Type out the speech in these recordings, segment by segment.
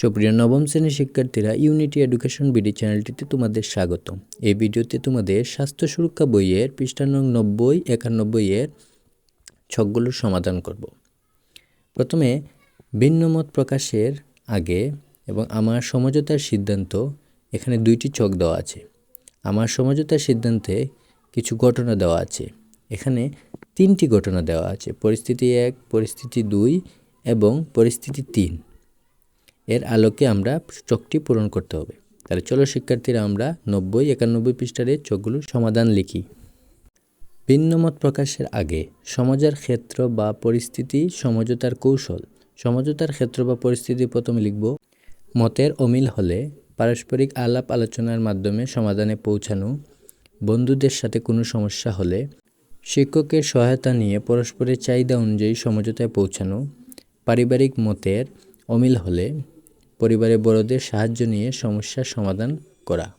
সুপ্রিয় নবম শ্রেণির শিক্ষার্থীরা ইউনিটি এডুকেশন বিডি চ্যানেলটিতে তোমাদের স্বাগত এই ভিডিওতে তোমাদের স্বাস্থ্য সুরক্ষা বইয়ের পৃষ্ঠা নং নব্বই, একানব্বই এর ছকগুলোর সমাধান করব। প্রথমে ভিন্নমত প্রকাশের আগে এবং আমার সমঝোতার সিদ্ধান্ত, এখানে দুইটি ছক দেওয়া আছে। আমার সমঝোতার সিদ্ধান্তে কিছু ঘটনা দেওয়া আছে। এখানে তিনটি ঘটনা দেওয়া আছে, পরিস্থিতি এক, পরিস্থিতি দুই এবং পরিস্থিতি তিন। এর আলোকে আমরা চোখটি পূরণ করতে হবে। তাহলে চলো শিক্ষার্থীরা আমরা নব্বই, একানব্বই পৃষ্ঠার চোখগুলোর সমাধান লিখি। ভিন্নমত প্রকাশের আগে, সমাজের ক্ষেত্র বা পরিস্থিতি সমঝোতার কৌশল। সমঝোতার ক্ষেত্র বা পরিস্থিতি প্রথমে লিখব, মতের অমিল হলে পারস্পরিক আলাপ আলোচনার মাধ্যমে সমাধানে পৌঁছানো। বন্ধুদের সাথে কোনো সমস্যা হলে শিক্ষকের সহায়তা নিয়ে পরস্পরের চাহিদা অনুযায়ী সমঝোতায় পৌঁছানো। পারিবারিক মতের অমিল হলে পরিবারের বড়দের সাহায্য নিয়ে সমস্যার সমাধান করা।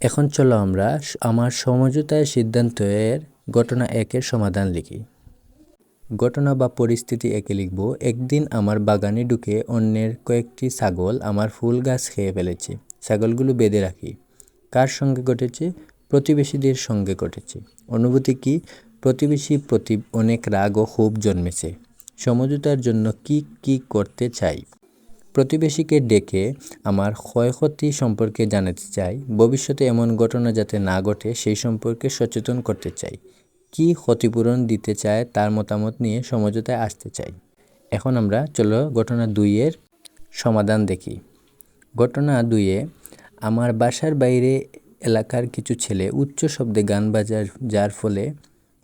এখন চলো আমরা আমার সমঝোতায় সিদ্ধান্তের ঘটনা একের সমাধান লিখি। ঘটনা বা পরিস্থিতি একে লিখব। একদিন আমার বাগানে ঢুকে অন্যের কয়েকটি ছাগল আমার ফুল গাছ খেয়ে ফেলেছে। ছাগলগুলো বেঁধে রাখি। কার সঙ্গে ঘটেছে? প্রতিবেশীদের সঙ্গে ঘটেছে। অনুভূতি কি? প্রতিবেশী প্রতি অনেক রাগ ও ক্ষোভ জন্মেছে। সমঝোতার জন্য কি কি করতে চাই? প্রতিবেশীকে ডেকে আমার ক্ষয়ক্ষতি সম্পর্কে জানাতে চাই, ভবিষ্যতে এমন ঘটনা যাতে না ঘটে সেই সম্পর্কে সচেতন করতে চাই, কি ক্ষতিপূরণ দিতে চায় তার মতামত নিয়ে সমঝোতায় আসতে চাই। এখন আমরা চলো ঘটনা দুইয়ের সমাধান দেখি। ঘটনা দুইয়ে, আমার বাসার বাইরে এলাকার কিছু ছেলে উচ্চ শব্দে গান বাজার, যার ফলে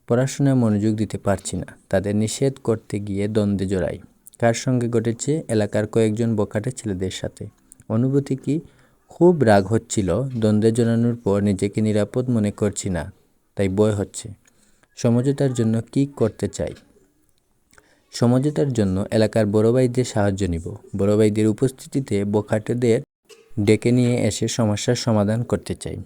পড়াশোনায় মনোযোগ দিতে পারছি না। তাদের নিষেধ করতে গিয়ে দ্বন্দ্বে জড়াই। কার সঙ্গে ঘটেছে, এলাকার কয়েকজন বখাটে ছেলেদের সাথে। অনুভূতি কি খুব রাগ হচ্ছিল, দ্বন্দ্বে জড়ানোর পর নিজেকে নিরাপদ মনে করছি না, তাই বয় হচ্ছে। সমঝোতার জন্য কি করতে চাই? সমঝোতার জন্য এলাকার বড় ভাইদের সাহায্য নিব। বড় ভাইদের উপস্থিতিতে বখাটেদের ডেকে নিয়ে এসে সমস্যার সমাধান করতে চাই।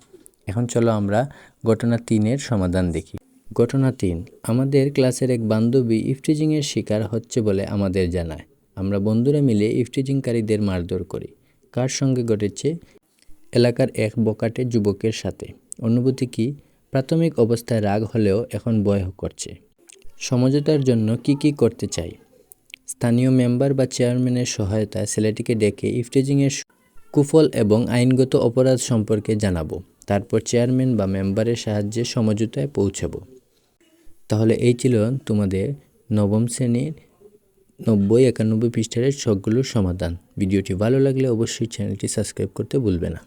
এখন চলো আমরা ঘটনা তিনের সমাধান দেখি। ঘটনা তিন, আমাদের ক্লাসের এক বান্ধবী ইফটিজিংয়ের শিকার হচ্ছে বলে আমাদের জানায়। আমরা বন্ধুরা মিলে ইফটিজিংকারীদের মারধর করি। কার সঙ্গে ঘটেছে? এলাকার এক বকাটে যুবকের সাথে। অনুভূতি কি? প্রাথমিক অবস্থায় রাগ হলেও এখন ভয় করছে। সমঝোতার জন্য কি কি করতে চাই? স্থানীয় মেম্বার বা চেয়ারম্যানের সহায়তায় ছেলেটিকে ডেকে ইফটিজিংয়ের কুফল এবং আইনগত অপরাধ সম্পর্কে জানাব। তারপর চেয়ারম্যান বা মেম্বারের সাহায্যে সমঝোতায় পৌঁছাবো। তাহলে এই ছিল তোমাদের নবম শ্রেণির নব্বই একানব্বই পৃষ্ঠারের সবগুলোর সমাধান। ভিডিওটি ভালো লাগলে অবশ্যই চ্যানেলটি সাবস্ক্রাইব করতে ভুলবে না।